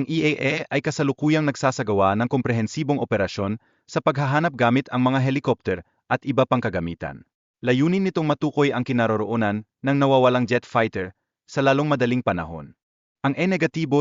ang EAA ay kasalukuyang nagsasagawa ng komprehensibong operasyon sa paghahanap gamit ang mga helikopter at iba pang kagamitan. Layunin nitong matukoy ang kinaroroonan ng nawawalang jet fighter sa lalong madaling panahon. Ang E-50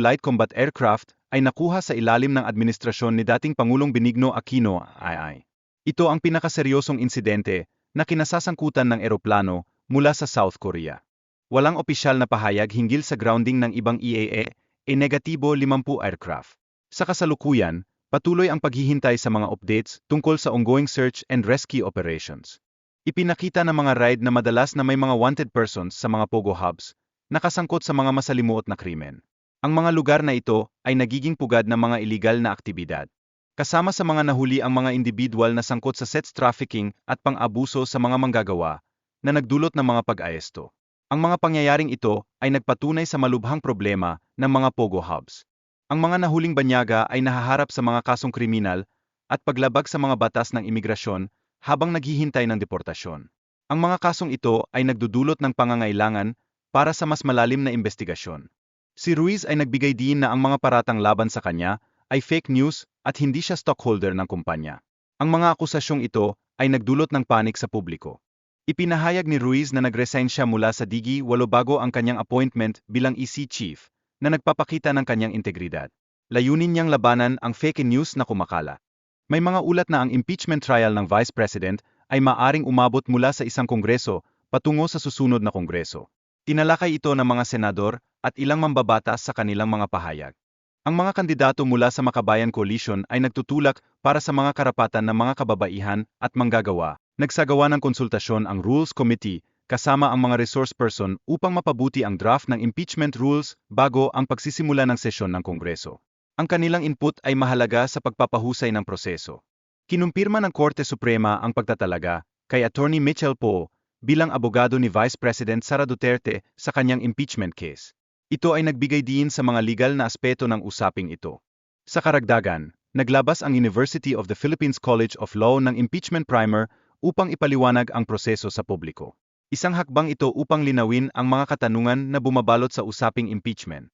Light Combat Aircraft ay nakuha sa ilalim ng administrasyon ni dating Pangulong Benigno Aquino II. Ito ang pinakaseryosong insidente na kinasasangkutan ng eroplano mula sa South Korea. Walang opisyal na pahayag hinggil sa grounding ng ibang EAA, E-50 aircraft. Sa kasalukuyan, patuloy ang paghihintay sa mga updates tungkol sa ongoing search and rescue operations. Ipinakita ng mga ride na madalas na may mga wanted persons sa mga pogo hubs, nakasangkot sa mga masalimuot na krimen. Ang mga lugar na ito ay nagiging pugad ng mga iligal na aktibidad. Kasama sa mga nahuli ang mga individual na sangkot sa sex trafficking at pang-abuso sa mga manggagawa na nagdulot ng mga pag-aesto. Ang mga pangyayaring ito ay nagpatunay sa malubhang problema ng mga pogo hubs. Ang mga nahuling banyaga ay nahaharap sa mga kasong kriminal at paglabag sa mga batas ng imigrasyon habang naghihintay ng deportasyon. Ang mga kasong ito ay nagdudulot ng pangangailangan para sa mas malalim na investigasyon. Si Ruiz ay nagbigay din na ang mga paratang laban sa kanya ay fake news at hindi siya stockholder ng kumpanya. Ang mga akusasyong ito ay nagdulot ng panik sa publiko. Ipinahayag ni Ruiz na nagresign siya mula sa Digi walo bago ang kanyang appointment bilang EC chief na nagpapakita ng kanyang integridad. Layunin niyang labanan ang fake news na kumakala. May mga ulat na ang impeachment trial ng Vice President ay maaring umabot mula sa isang kongreso patungo sa susunod na kongreso. Tinalakay ito ng mga senador at ilang mambabatas sa kanilang mga pahayag. Ang mga kandidato mula sa Makabayan Coalition ay nagtutulak para sa mga karapatan ng mga kababaihan at manggagawa. Nagsagawa ng konsultasyon ang Rules Committee kasama ang mga resource person upang mapabuti ang draft ng impeachment rules bago ang pagsisimula ng sesyon ng Kongreso. Ang kanilang input ay mahalaga sa pagpapahusay ng proseso. Kinumpirma ng Korte Suprema ang pagtatalaga kay Attorney Mitchell Poe bilang abogado ni Vice President Sara Duterte sa kanyang impeachment case. Ito ay nagbigay diin sa mga legal na aspeto ng usaping ito. Sa karagdagan, naglabas ang University of the Philippines College of Law ng impeachment primer upang ipaliwanag ang proseso sa publiko. Isang hakbang ito upang linawin ang mga katanungan na bumabalot sa usaping impeachment.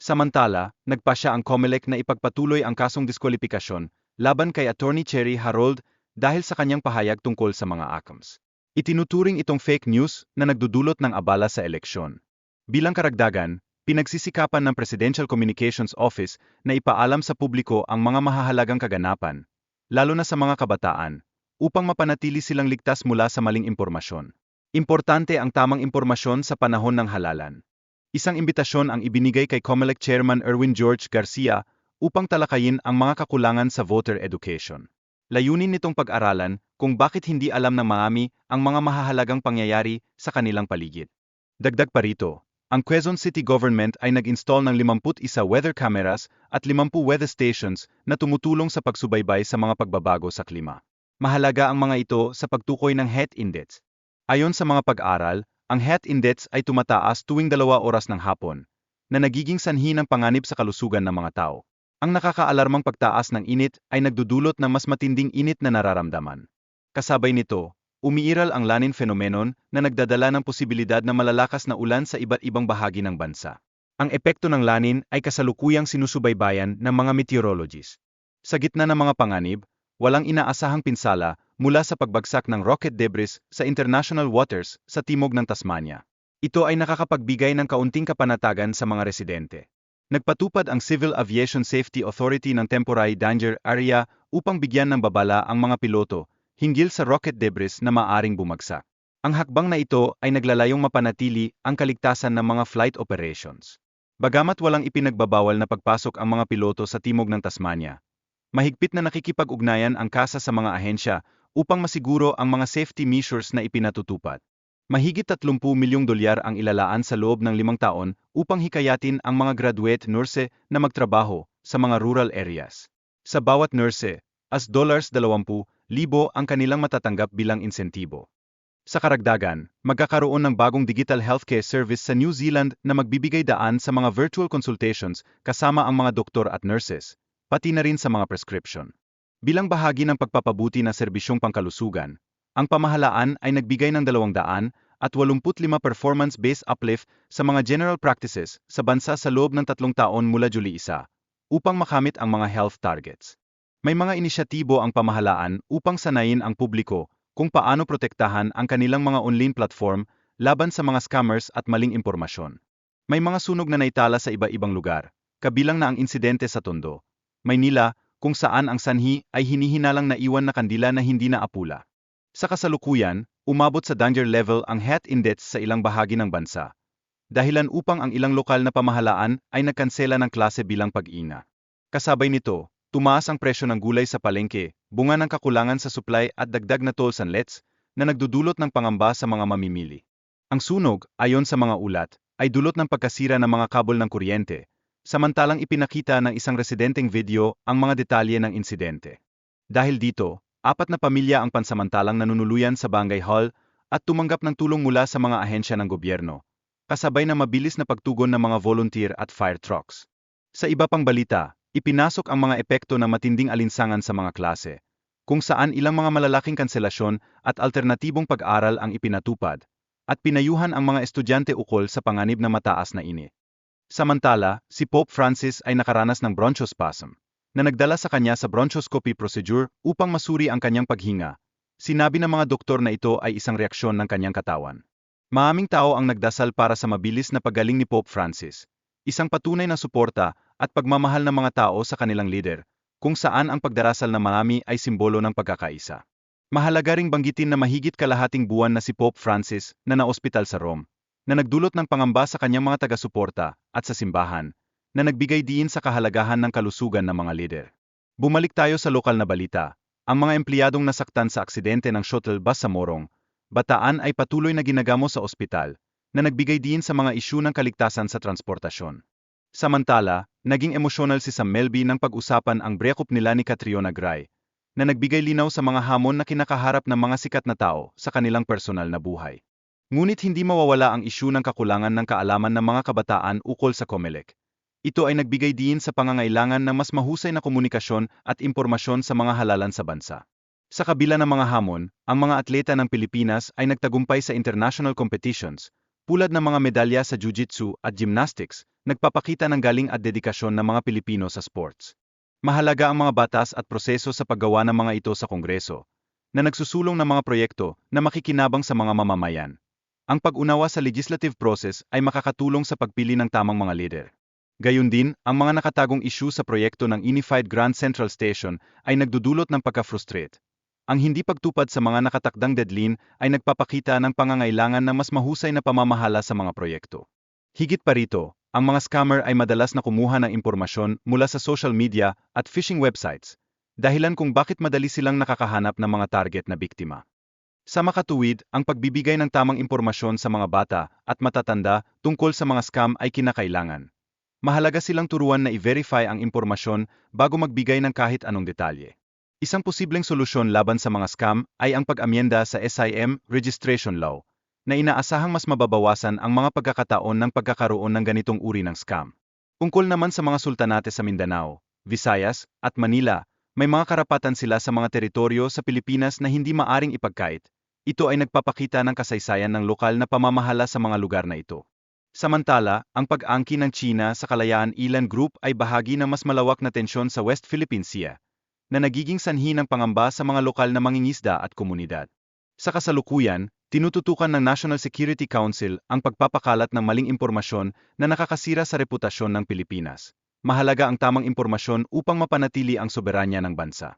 Samantala, nagpasya ang COMELEC na ipagpatuloy ang kasong diskwalipikasyon laban kay Attorney Cherry Harold dahil sa kanyang pahayag tungkol sa mga ACMS. Itinuturing itong fake news na nagdudulot ng abala sa eleksyon. Bilang karagdagan, pinagsisikapan ng Presidential Communications Office na ipaalam sa publiko ang mga mahahalagang kaganapan, lalo na sa mga kabataan, upang mapanatili silang ligtas mula sa maling impormasyon. Importante ang tamang impormasyon sa panahon ng halalan. Isang imbitasyon ang ibinigay kay COMELEC Chairman Erwin George Garcia upang talakayin ang mga kakulangan sa voter education. Layunin nitong pag-aralan kung bakit hindi alam ng marami ang mga mahahalagang pangyayari sa kanilang paligid. Dagdag pa rito, ang Quezon City Government ay nag-install ng 51 weather cameras at 50 weather stations na tumutulong sa pagsubaybay sa mga pagbabago sa klima. Mahalaga ang mga ito sa pagtukoy ng heat index. Ayon sa mga pag-aral, ang heat index ay tumataas tuwing dalawa oras ng hapon, na nagiging sanhi ng panganib sa kalusugan ng mga tao. Ang nakakaalarmang pagtaas ng init ay nagdudulot ng mas matinding init na nararamdaman. Kasabay nito, umiiral ang lanin phenomenon na nagdadala ng posibilidad na malalakas na ulan sa iba't ibang bahagi ng bansa. Ang epekto ng lanin ay kasalukuyang sinusubaybayan ng mga meteorologists. Sa gitna ng mga panganib, walang inaasahang pinsala mula sa pagbagsak ng rocket debris sa international waters sa timog ng Tasmania. Ito ay nakakapagbigay ng kaunting kapanatagan sa mga residente. Nagpatupad ang Civil Aviation Safety Authority ng Temporary Danger Area upang bigyan ng babala ang mga piloto hinggil sa rocket debris na maaring bumagsak. Ang hakbang na ito ay naglalayong mapanatili ang kaligtasan ng mga flight operations. Bagamat walang ipinagbabawal na pagpasok ang mga piloto sa timog ng Tasmania, mahigpit na nakikipag-ugnayan ang kasa sa mga ahensya upang masiguro ang mga safety measures na ipinatutupad. Mahigit 30 milyong dolyar ang ilalaan sa loob ng limang taon upang hikayatin ang mga graduate nurse na magtrabaho sa mga rural areas. Sa bawat nurse, as dollars 20,000 ang kanilang matatanggap bilang insentibo. Sa karagdagan, magkakaroon ng bagong digital healthcare service sa New Zealand na magbibigay daan sa mga virtual consultations kasama ang mga doktor at nurses, pati na rin sa mga prescription. Bilang bahagi ng pagpapabuti ng serbisyong pangkalusugan, ang pamahalaan ay nagbigay ng 200 at 85 performance-based uplift sa mga general practices sa bansa sa loob ng tatlong taon mula July 1 upang makamit ang mga health targets. May mga inisyatibo ang pamahalaan upang sanayin ang publiko kung paano protektahan ang kanilang mga online platform laban sa mga scammers at maling impormasyon. May mga sunog na naitala sa iba-ibang lugar, kabilang na ang insidente sa Tondo, Maynila, kung saan ang sanhi ay hinihinalang na iwan na kandila na hindi na apula. Sa kasalukuyan, umabot sa danger level ang health index sa ilang bahagi ng bansa. Dahilan upang ang ilang lokal na pamahalaan ay nagkansela ng klase bilang pag-ina. Kasabay nito, tumaas ang presyo ng gulay sa palengke, bunga ng kakulangan sa supply at dagdag na tolls and lets na nagdudulot ng pangamba sa mga mamimili. Ang sunog, ayon sa mga ulat, ay dulot ng pagkasira ng mga kabel ng kuryente, samantalang ipinakita ng isang residenteng video ang mga detalye ng insidente. Dahil dito, apat na pamilya ang pansamantalang nanunuluyan sa Bangay Hall at tumanggap ng tulong mula sa mga ahensya ng gobyerno, kasabay ng mabilis na pagtugon ng mga volunteer at fire trucks. Sa iba pang balita, ipinasok ang mga epekto ng matinding alinsangan sa mga klase, kung saan ilang mga malalaking kanselasyon at alternatibong pag-aral ang ipinatupad, at pinayuhan ang mga estudyante ukol sa panganib na mataas na init. Samantala, si Pope Francis ay nakaranas ng bronchospasm, na nagdala sa kanya sa bronchoscopy procedure upang masuri ang kanyang paghinga. Sinabi ng mga doktor na ito ay isang reaksyon ng kanyang katawan. Maaming tao ang nagdasal para sa mabilis na paggaling ni Pope Francis, isang patunay na suporta at pagmamahal ng mga tao sa kanilang leader, kung saan ang pagdarasal ng marami ay simbolo ng pagkakaisa. Mahalaga ring banggitin na mahigit kalahating buwan na si Pope Francis na naospital sa Rome, na nagdulot ng pangamba sa kanyang mga taga-suporta at sa simbahan, na nagbigay diin sa kahalagahan ng kalusugan ng mga lider. Bumalik tayo sa lokal na balita. Ang mga empleyadong nasaktan sa aksidente ng shuttle bus sa Morong, Bataan ay patuloy na ginagamo sa ospital, na nagbigay diin sa mga isyu ng kaligtasan sa transportasyon. Samantala, naging emosyonal si Sam Melby nang pag-usapan ang breakup nila ni Catriona Gray, na nagbigay linaw sa mga hamon na kinakaharap ng mga sikat na tao sa kanilang personal na buhay. Ngunit hindi mawawala ang isyu ng kakulangan ng kaalaman ng mga kabataan ukol sa COMELEC. Ito ay nagbigay diin sa pangangailangan ng mas mahusay na komunikasyon at impormasyon sa mga halalan sa bansa. Sa kabila ng mga hamon, ang mga atleta ng Pilipinas ay nagtagumpay sa international competitions, pulad ng mga medalya sa jiu-jitsu at gymnastics, nagpapakita ng galing at dedikasyon ng mga Pilipino sa sports. Mahalaga ang mga batas at proseso sa paggawa ng mga ito sa Kongreso, na nagsusulong ng mga proyekto na makikinabang sa mga mamamayan. Ang pag-unawa sa legislative process ay makakatulong sa pagpili ng tamang mga leader. Gayun din, ang mga nakatagong issue sa proyekto ng Unified Grand Central Station ay nagdudulot ng pagka-frustrate. Ang hindi pagtupad sa mga nakatakdang deadline ay nagpapakita ng pangangailangan ng mas mahusay na pamamahala sa mga proyekto. Higit pa rito, ang mga scammer ay madalas na kumuha ng impormasyon mula sa social media at phishing websites, dahilan kung bakit madali silang nakakahanap ng mga target na biktima. Sa makatuwid, ang pagbibigay ng tamang impormasyon sa mga bata at matatanda tungkol sa mga scam ay kinakailangan. Mahalaga silang turuan na i-verify ang impormasyon bago magbigay ng kahit anong detalye. Isang posibleng solusyon laban sa mga scam ay ang pag-amyenda sa SIM Registration Law, na inaasahang mas mababawasan ang mga pagkakataon ng pagkakaroon ng ganitong uri ng scam. Tungkol naman sa mga sultanate sa Mindanao, Visayas, at Manila, may mga karapatan sila sa mga teritoryo sa Pilipinas na hindi maaring ipagkait. Ito ay nagpapakita ng kasaysayan ng lokal na pamamahala sa mga lugar na ito. Samantala, ang pag-angkin ng China sa Kalayaan Ilan Group ay bahagi ng mas malawak na tensyon sa West Philippine Sea, na nagiging sanhi ng pangamba sa mga lokal na mangingisda at komunidad. Sa kasalukuyan, tinututukan ng National Security Council ang pagpapakalat ng maling impormasyon na nakakasira sa reputasyon ng Pilipinas mahalaga ang tamang impormasyon upang mapanatili ang soberanya ng bansa.